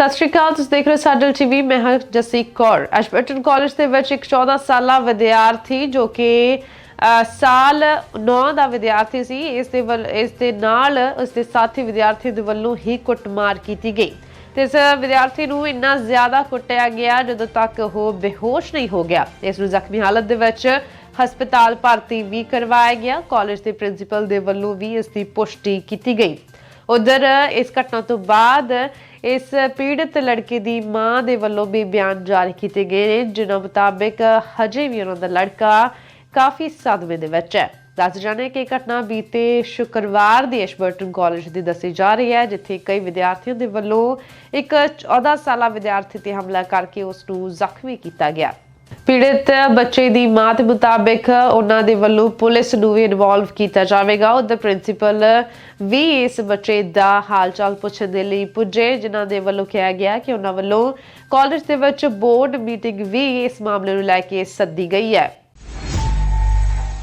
ਸਤਿ ਸ਼੍ਰੀ ਅਕਾਲ, ਤੁਸੀਂ ਦੇਖ ਰਹੇ ਹੋ ਸਾਡਲ ਟੀਵੀ, ਮੈਂ ਹਾਂ ਜਸੀ ਕੌਰ। ਐਸ਼ਬਰਟਨ ਕਾਲਜ ਦੇ ਵਿੱਚ ਇੱਕ 14 ਸਾਲਾ ਵਿਦਿਆਰਥੀ ਜੋ ਕਿ ਸਾਲ 9 ਦਾ ਵਿਦਿਆਰਥੀ ਸੀ, ਇਸ ਦੇ ਵੱਲ, ਇਸ ਦੇ ਨਾਲ ਉਸ ਦੇ ਸਾਥੀ ਵਿਦਿਆਰਥੀ ਦੇ ਵੱਲੋਂ ਹੀ ਕੁੱਟਮਾਰ ਕੀਤੀ ਗਈ। ਤੇ ਇਸ ਵਿਦਿਆਰਥੀ ਨੂੰ ਇੰਨਾ ਜ਼ਿਆਦਾ ਕੁੱਟਿਆ ਗਿਆ ਜਦੋਂ ਤੱਕ ਉਹ ਬੇਹੋਸ਼ ਨਹੀਂ ਹੋ ਗਿਆ। ਇਸ ਨੂੰ ਜ਼ਖਮੀ ਹਾਲਤ ਦੇ ਵਿੱਚ ਹਸਪਤਾਲ ਭਰਤੀ ਵੀ ਕਰਵਾਇਆ ਗਿਆ। ਕਾਲਜ ਦੇ ਪ੍ਰਿੰਸੀਪਲ ਦੇ ਵੱਲੋਂ ਵੀ ਇਸ ਦੀ ਪੁਸ਼ਟੀ ਕੀਤੀ ਗਈ। ਉਧਰ ਇਸ ਘਟਨਾ ਤੋਂ ਬਾਅਦ ਇਸ ਪੀੜਤ ਲੜਕੇ ਦੀ ਮਾਂ ਦੇ ਵੱਲੋਂ ਵੀ ਬਿਆਨ ਜਾਰੀ ਕੀਤੇ ਗਏ ਨੇ, ਜਿਨ੍ਹਾਂ ਮੁਤਾਬਕ ਹਜੇ ਵੀ ਉਹਨਾਂ ਦਾ ਲੜਕਾ ਕਾਫੀ ਸਦਮੇ ਦੇ ਵਿੱਚ ਹੈ। ਦੱਸ ਜਾਣੇ ਕਿ ਇਹ ਘਟਨਾ ਬੀਤੇ ਸ਼ੁੱਕਰਵਾਰ ਦੀ ਐਸ਼ਬਰਟਨ ਕਾਲਜ ਦੀ ਦੱਸੀ ਜਾ ਰਹੀ ਹੈ, ਜਿੱਥੇ ਕਈ ਵਿਦਿਆਰਥੀਆਂ ਦੇ ਵੱਲੋਂ ਇੱਕ 14 ਸਾਲਾ ਵਿਦਿਆਰਥੀ ਤੇ ਹਮਲਾ ਕਰਕੇ ਉਸ ਨੂੰ ਜ਼ਖਮੀ ਕੀਤਾ ਗਿਆ। ਪੀੜਤ ਬੱਚੇ ਦੀ ਮਾਂ ਦੇ ਮੁਤਾਬਕ ਉਹਨਾਂ ਦੇ ਵੱਲੋਂ ਪੁਲਿਸ ਨੂੰ ਵੀ ਇਨਵੋਲਵ ਕੀਤਾ ਜਾਵੇਗਾ। ਉਹਦਾ ਪ੍ਰਿੰਸੀਪਲ ਵੀ ਇਸ ਬੱਚੇ ਦਾ ਹਾਲਚਾਲ ਪੁੱਛਣ ਦੇ ਲਈ ਪੁੱਜੇ, ਜਿਨ੍ਹਾਂ ਦੇ ਵੱਲੋਂ ਕਿਹਾ ਗਿਆ ਕਿ ਉਹਨਾਂ ਵੱਲੋਂ ਕਾਲਜ ਦੇ ਵਿੱਚ ਬੋਰਡ ਮੀਟਿੰਗ ਵੀ ਇਸ ਮਾਮਲੇ ਨੂੰ ਲੈ ਕੇ ਸੱਦੀ ਗਈ ਹੈ।